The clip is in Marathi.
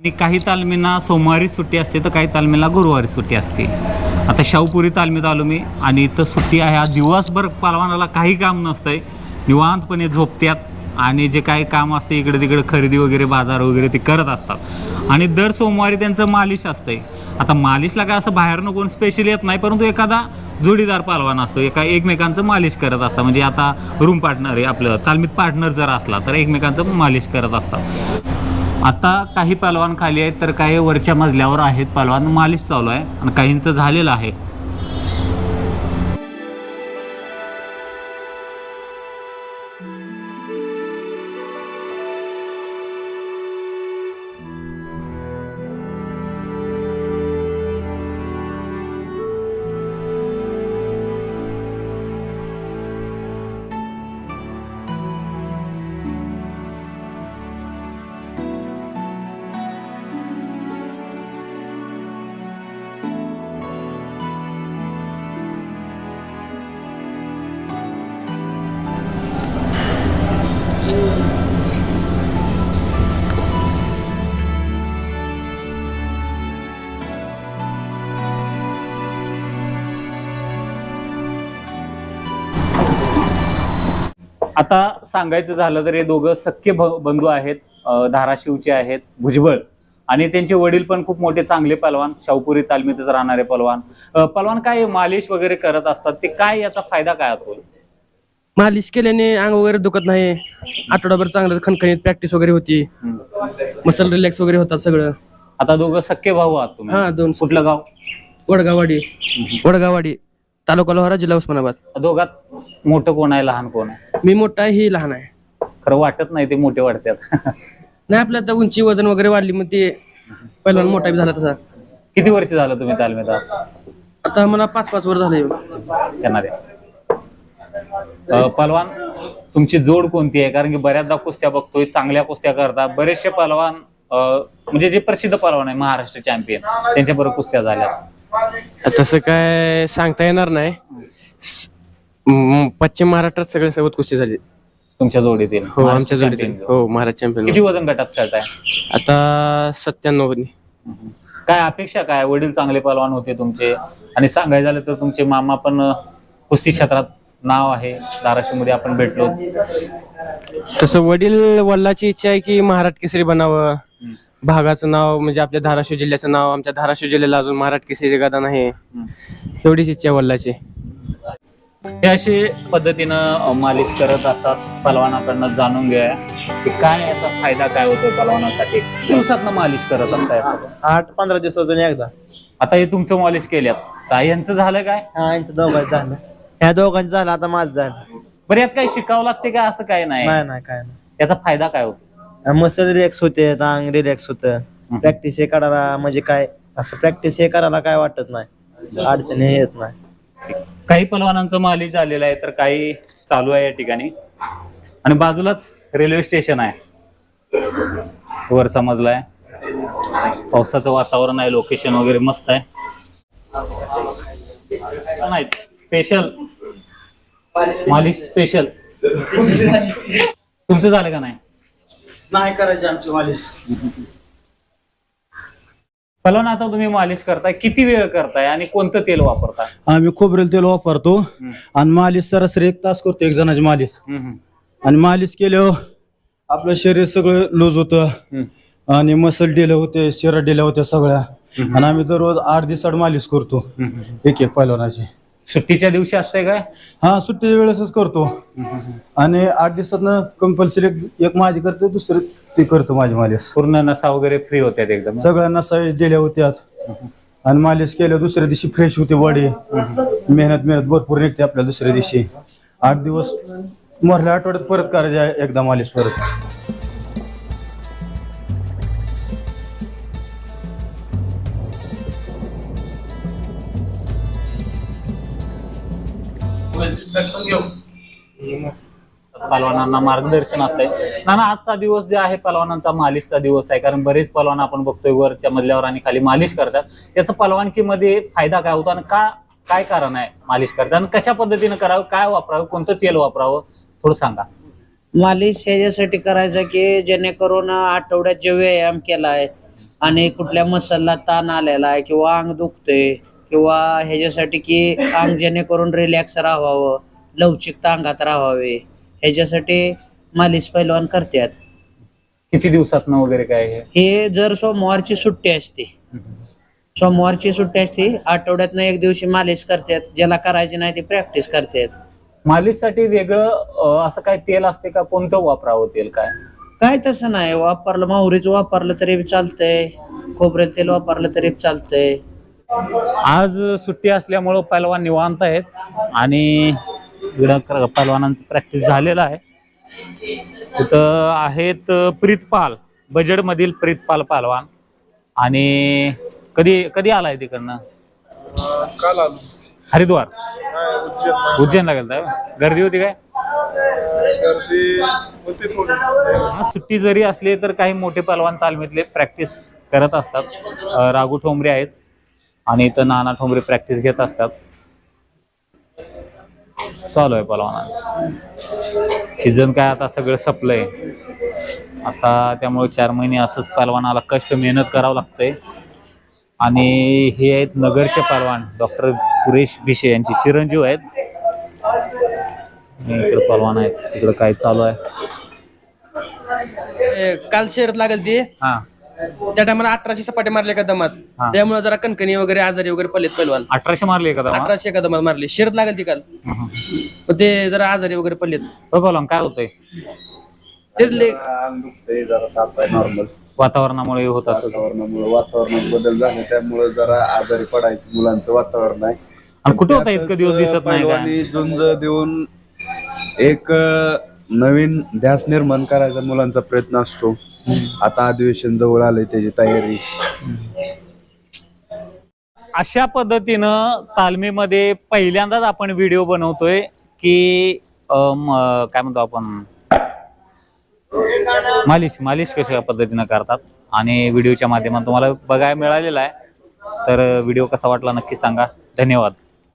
आणि काही तालमींना सोमवारी सुट्टी असते तर काही तालमीला गुरुवारी सुट्टी असते. आता शाहूपुरी तालमीत आलो मी आणि इथं सुट्टी आहे. आज दिवसभर पालवानाला काही काम नसतंय. निवांतपणे झोपत्यात आणि जे काही काम असते इकडे तिकडे खरेदी वगैरे बाजार वगैरे ते करत असतात. आणि दर सोमवारी त्यांचं मालिश असतंय. आता मालिशला काय असं बाहेरनं कोण स्पेशल येत नाही परंतु एखादा जोडीदार पालवान असतो. एका एकमेकांचं मालिश करत असतात. म्हणजे आता रूम पार्टनर आहे आपलं. तालमीत पार्टनर जर असला तर एकमेकांचं मालिश करत असतात. आता काही पलवान खाली आहेत तर काही वरच्या मजल्यावर आहेत पलवान मालिश चालू आहे आणि काहींचं झालेलं आहे. आता सांगायचं झालं तर हे दोघं सख्य बंधू आहेत धाराशिवचे आहेत भुजबळ. आणि त्यांचे वडील पण खूप मोठे चांगले पलवान शाहपुरी तालमीतच राहणारे पलवान पलवान काय मालिश वगैरे करत असतात? ते काय याचा फायदा काय होतो? मालिश केल्याने अंग वगैरे दुखत नाही. आठवडाभर चांगलं खणखणीत प्रॅक्टिस वगैरे होती. मसल रिलॅक्स वगैरे होतात सगळं. आता दोघं सख्य भाऊ आहात तुम्ही. हा दोन कुठलं गाव? वडगाववाडी. वडगाववाडी. तालुका लोहारा जिल्हा उस्मानाबाद. दोघात मोठं कोण आहे लहान कोण आहे? मी मोठा आहे ही लहान आहे. खरं वाटत नाही ते मोठे वाटतात. नाही आपल्या आता उंची वजन वगैरे वाढली मग ते पहिला मोठा बी झाला तसा. किती वर्ष झालं तुम्ही तालमीत आहात? आता मला पाच पाच वर झाले. त्यांना द्या अं, पलवान तुमची जोड कोणती आहे? कारण की बऱ्याचदा कुस्त्या बघतोय चांगल्या कुस्त्या करतात. बरेचसे पलवान अं, म्हणजे जे प्रसिद्ध पलवान आहे महाराष्ट्र चॅम्पियन त्यांच्या बरोबर कुस्त्या झाल्या. तसं काय सांगता येणार नाही. स- म- पश्चिम महाराष्ट्रात सगळे सोबत कुस्ती झाली. तुमच्या जोडीतील हो महाराष्ट्र आमच्या जोडीत champion. हो महाराज चॅम्पियन किती वजन गटात खेळताय? आता सत्त्याण्णव काय अपेक्षा काय? वडील चांगले पलवान होते तुमचे. आणि सांगायचं झालं तर तुमचे मामा पण अं, कुस्ती क्षेत्रात नाव आहे. धाराशिवमध्ये आपण भेटलो. तसं वडील वडिलाची इच्छा आहे की महाराष्ट्र केसरी बनावं. हम्म. भागाचं नाव म्हणजे आपल्या धाराशिव जिल्ह्याचं नाव आमच्या धाराशिव जिल्ह्याला अजून महाराष्ट्र केसरी गादा नाही एवढीच इच्छा आहे वडिलाची. हे असे पद्धतीनं मालिश करत असतात पलवानाकडनं जाणून घ्या. की काय याचा फायदा काय होतो पलवानासाठी? दिवसातनं मालिश करत असताय असं आठ पंधरा दिवसातून एकदा. आता हे तुमचं मालिश केल्यात. काय यांचं झालं काय? हा यांचं दोघांचं झालं. ह्या दोघांचं झालं आता माझं झालं. बरं यात काही शिकावं लागते का? असं काय नाही? नाही नाही काय याचा फायदा काय होतो? मसल रिलॅक्स होते अंग रिलॅक्स होतं. प्रॅक्टिस हे करायला म्हणजे काय? असं प्रॅक्टिस हे करायला काय वाटत नाही. अडचणी येत नाही. काही पलवानांचं मालिश झालेलं आहे तर काही चालू आहे या ठिकाणी. आणि बाजूलाच रेल्वे स्टेशन आहे. वर समजला आहे पावसाचं वातावरण आहे लोकेशन वगैरे मस्त आहे. नाही स्पेशल मालिश स्पेशल तुमचं झालं का नाही? नाही करायची आमची मालिश. पलवान आता तुम्ही मालिश करताय किती वेळ करताय आणि कोणतं तेल वापरताय आम्ही खोबरेल तेल वापरतो. आणि मालिश सरासरी एक तास करतो एक जणाची मालिश. हम्म, आणि मालिश केल्यावर आपलं शरीर सगळं लूज होतं. आणि मसल डिले होते शिरा डिल्या होत्या सगळ्या. आणि आम्ही दररोज आठ दिवसाड मालिश करतो. एक एक पैलवानाची सुट्टीच्या दिवशी असते काय? हा सुट्टीच्या वेळेसच करतो. आणि आठ दिवसात कंपल्सरी एक माझी करते दुसरी ती करतो माझी मालिश. पूर्ण नसा वगैरे फ्री होत्यात एकदम? सगळ्यांना साईज दिल्या होत्यात. आणि मालिश केल्यावर दुसऱ्या दिवशी फ्रेश होते बॉडी. मेहनत मेहनत भरपूर निघते आपल्या दुसऱ्या दिवशी. आठ दिवस मरल्या आठवड्यात परत करायचे एकदा मालिश परत. पलवानांना मार्गदर्शन असतंय. नाना आजचा दिवस जे आहे पलवानांचा मालिशचा दिवस आहे कारण बरेच पलवान आपण बघतोय वरच्या मधल्यावर आणि खाली मालिश करतात. त्याचा पलवानकीमध्ये फायदा काय होतो आणि का काय कारण आहे मालिश करतात आणि कशा पद्धतीनं करावं काय वापरावं कोणतं तेल वापरावं थोडं सांगा. मालिश ह्याच्यासाठी करायचं की जेणेकरून आठवड्यात जे व्यायाम केलाय आणि कुठल्या मसलला ताण आलेला आहे किंवा अंग दुखतंय किंवा ह्याच्यासाठी की अंग जेणेकरून रिलॅक्स राहावं लवचिकता अंगात राहावे ह्याच्यासाठी मालिश पैलवान करतात. किती दिवसात वगैरे काय हे? हे जर सोमवारची सुट्टी असते सोमवारची सुट्टी असते आठवड्यातनं एक दिवशी मालिश करतात ज्याला करायची नाही ते प्रॅक्टिस करतात. मालिशसाठी वेगळं अं, असं काय तेल असते का? कोणतं वापरावं तेल काय? काय तसं नाही वापरलं माहुरीचं वापरलं तरी चालतंय खोबरेल तेल वापरलं तरी चालतंय. आज सुट्टी असल्यामुळं पैलवान निवांत आहेत आणि इकडं पैलवानांचं प्रॅक्टिस झालेलं आहे. तिथं आहेत प्रीतपाल बजेटमधील प्रीतपाल पैलवान. आणि कधी कधी आलाय तिकडनं? काल आलो. हरिद्वार. उज्जैन उज्जैनला. गेलता गर्दी होती काय? सुट्टी जरी असली तर काही मोठे पलवान तालमीतले प्रॅक्टिस करत असतात. राघू ठोंबरे आहेत. आणि इथं नाना ठोंबरे प्रॅक्टिस घेत असतात. चालू आहे पलवाना. सीझन काय आता सगळं संपलंय. आता त्यामुळे चार महिने असंच पलवानाला कष्ट मेहनत करावं लागतंय. आणि हे आहेत नगरचे पलवान डॉक्टर सुरेश भिशे यांचे चिरंजीव आहेत. इकडे पलवान आहेत. तिकडे काय चालू आहे? काल शर्यत लागल ती. हा. त्या टायमाला अठराशे सपाटे मारले का दमात. हा. त्यामुळे जरा कणकणी वगैरे आजारी वगैरे पडलेत पैलवान अठराशे मारले का दमा? अठराशे एका दमात मारले. शर्यत लागल ती काल. पण ते जरा आजारी वगैरे पडलेत. हो बोला ना, काय होतंय? तेच ले अंग दुखतंय जरा ताप आहे नॉर्मल वातावरणामुळे होत असत वातावरणामुळे वातावरणात बदल झाले त्यामुळे जरा आजारी पडायचं मुलांचं वातावरण आहे आणि कुठे होता इतकं दिवस दिसत नाही काय? पैलवानी झुंज देऊन एक अं, नवीन ध्यास निर्माण करायचा मुलांचा प्रयत्न असतो. आता अधिवेशन जवळ आलंय त्याची तयारी. अशा पद्धतीनं तालमीमध्ये पहिल्यांदाच आपण व्हिडिओ बनवतोय की अम, काय म्हणतो आपण? मालिश मालिश कशा पद्धतीनं करतात? आणि व्हिडिओच्या माध्यमातून तुम्हाला बघायला मिळालेला आहे. तर व्हिडिओ कसा वाटला नक्की सांगा. धन्यवाद.